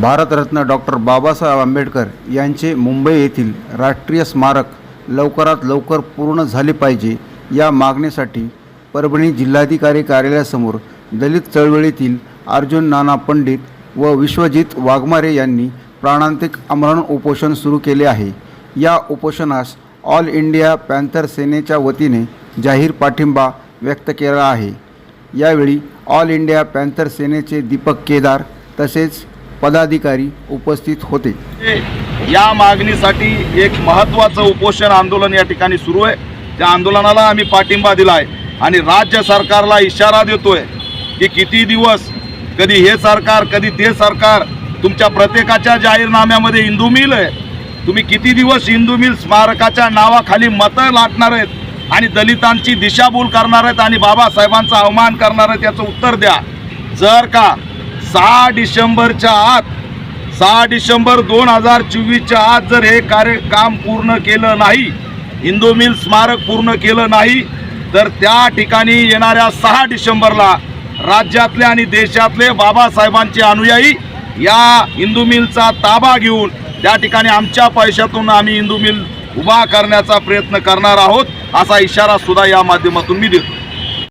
Bharat Ratna doctor Babasaheb Ambedkar यांचे मुंबई येथील राष्ट्रीय स्मारक लवकरात लवकर पूर्ण झाले पाहिजे या मागणीसाठी परभणी जिल्हाधिकारी कार्यालयासमोर दलित चळवळीतील अर्जुन नाना पंडित व विश्वजित वाघमारे यांनी प्राणांतिक आमरण उपोषण सुरू केले आहे. या उपोषणास ऑल इंडिया पॅन्थर सेनेच्या वतीने जाहीर पाठिंबा व्यक्त केला आहे. यावेळी ऑल इंडिया पॅन्थर सेनेचे दीपक केदार तसेच पदाधिकारी उपस्थित होते. या मागणीसाठी एक महत्त्वाचं उपोषण आंदोलन या ठिकाणी सुरू आहे. त्या आंदोलनाला आम्ही पाठिंबा दिला आहे आणि राज्य सरकारला इशारा देतोय की किती दिवस कधी हे सरकार कधी ते सरकार तुमच्या प्रत्येकाच्या जाहीरनाम्यामध्ये हिंदू मिल आहे. तुम्ही किती दिवस हिंदू मिल स्मारकाच्या नावाखाली मतं लाटणार आहेत आणि दलितांची दिशाभूल करणार आहेत आणि बाबासाहेबांचा अवमान करणार आहेत याचं उत्तर द्या. जर का सहा डिसेंबरच्या आत सहा डिसेंबर दोन हजार चोवीसच्या आत जर हे कार्य काम पूर्ण केलं नाही हिंदू मिल स्मारक पूर्ण केलं नाही तर त्या ठिकाणी येणाऱ्या सहा डिसेंबरला राज्यातले आणि देशातले बाबासाहेबांचे अनुयायी या हिंदू मिलचा ताबा घेऊन त्या ठिकाणी आमच्या पैशातून आम्ही हिंदू मिल उभा करण्याचा प्रयत्न करणार आहोत असा इशारा सुद्धा या माध्यमातून मी देतो.